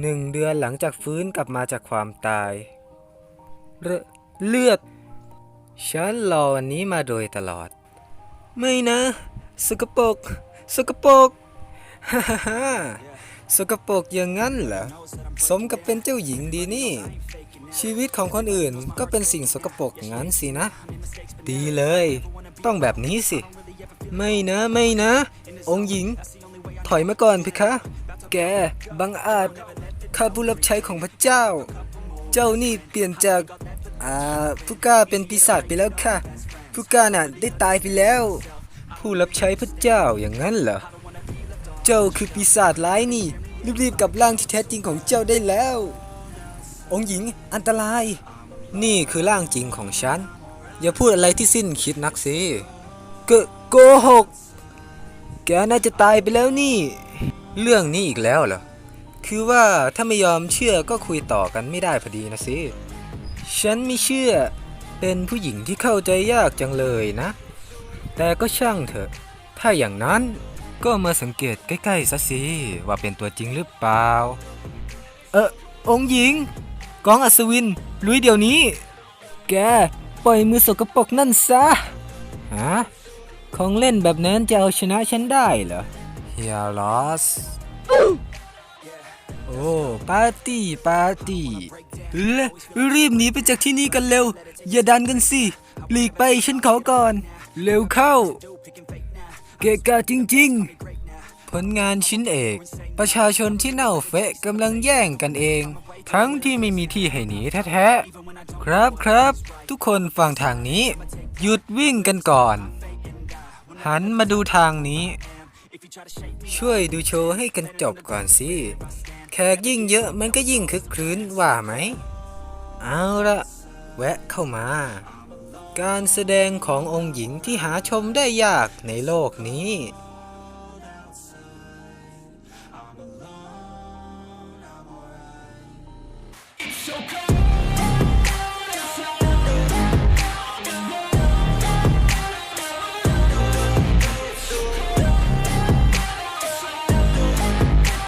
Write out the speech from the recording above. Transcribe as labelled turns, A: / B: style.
A: หนึ่งเดือนหลังจากฟื้นกลับมาจากความตายเเลือด ฉันรอวันนี้มาโดยตลอด ไม่นะ สกปรกสกปรกฮ่าฮ่าฮ่าสกปรกอย่างนั้นเหรอ สมกับเป็นเจ้าหญิงดีนี่ ชีวิตของคนอื่นก็เป็นสิ่งสกปรกงั้นสินะ ดีเลย ต้องแบบนี้สิ ไม่นะไม่นะ องค์หญิง ถอยมาก่อนเพคะ แกบังอาจ ข้าผู้รับใช้ของพระเจ้า เจ้านี่เปลี่ยนจากอ่าผู้กล้าเป็นปีศาจไปแล้วค่ะ ผู้กล้าน่ะได้ตายไปแล้ว ผู้รับใช้พระเจ้าอย่างนั้นเหรอ เจ้าคือปีศาจร้ายนี่ รีบๆกลับร่างที่แท้จริงของเจ้าได้แล้ว องค์หญิงอันตราย นี่คือร่างจริงของฉัน อย่าพูดอะไรที่สิ้นคิดนักสิกโกหก แกน่าจะตายไปแล้วนี่ เรื่องนี้อีกแล้วเหรอ คือว่าถ้าไม่ยอมเชื่อก็คุยต่อกันไม่ได้พอดีนะสิ ฉันไม่เชื่อ เป็นผู้หญิงที่เข้าใจยากจังเลยนะ แต่ก็ช่างเถอะ ถ้าอย่างนั้นก็มาสังเกตใกล้ๆซะสิว่าเป็นตัวจริงหรือเปล่า เออองหญิง กองอัศวิน ลุยเดี๋ยวนี้ แก ปล่อยมือสกปรกนั่นซะ ฮะ ของเล่นแบบนั้นจะเอาชนะฉันได้เหรอเฮียลอส โอ้ปาร์ตี้ปาร์ตี้เลรีบหนีไปจากที่นี่กันเร็ว อย่าดันกันสิ หลีกไปฉันขอก่อน เร็วเข้า เกะกะจริง ๆ ผลงานชิ้นเอก ประชาชนที่เน่าเฟะกำลังแย่งกันเอง ทั้งที่ไม่มีที่ให้หนีแท้ๆ ครับครับ ทุกคนฟังทางนี้ หยุดวิ่งกันก่อน หันมาดูทางนี้ช่วยดูโชว์ให้กันจบก่อนสิ แขกยิ่งเยอะมันก็ยิ่งคึกครื้นว่าไหม เอาละแวะเข้ามา การแสดงขององค์หญิงที่หาชมได้ยากในโลกนี้
B: So come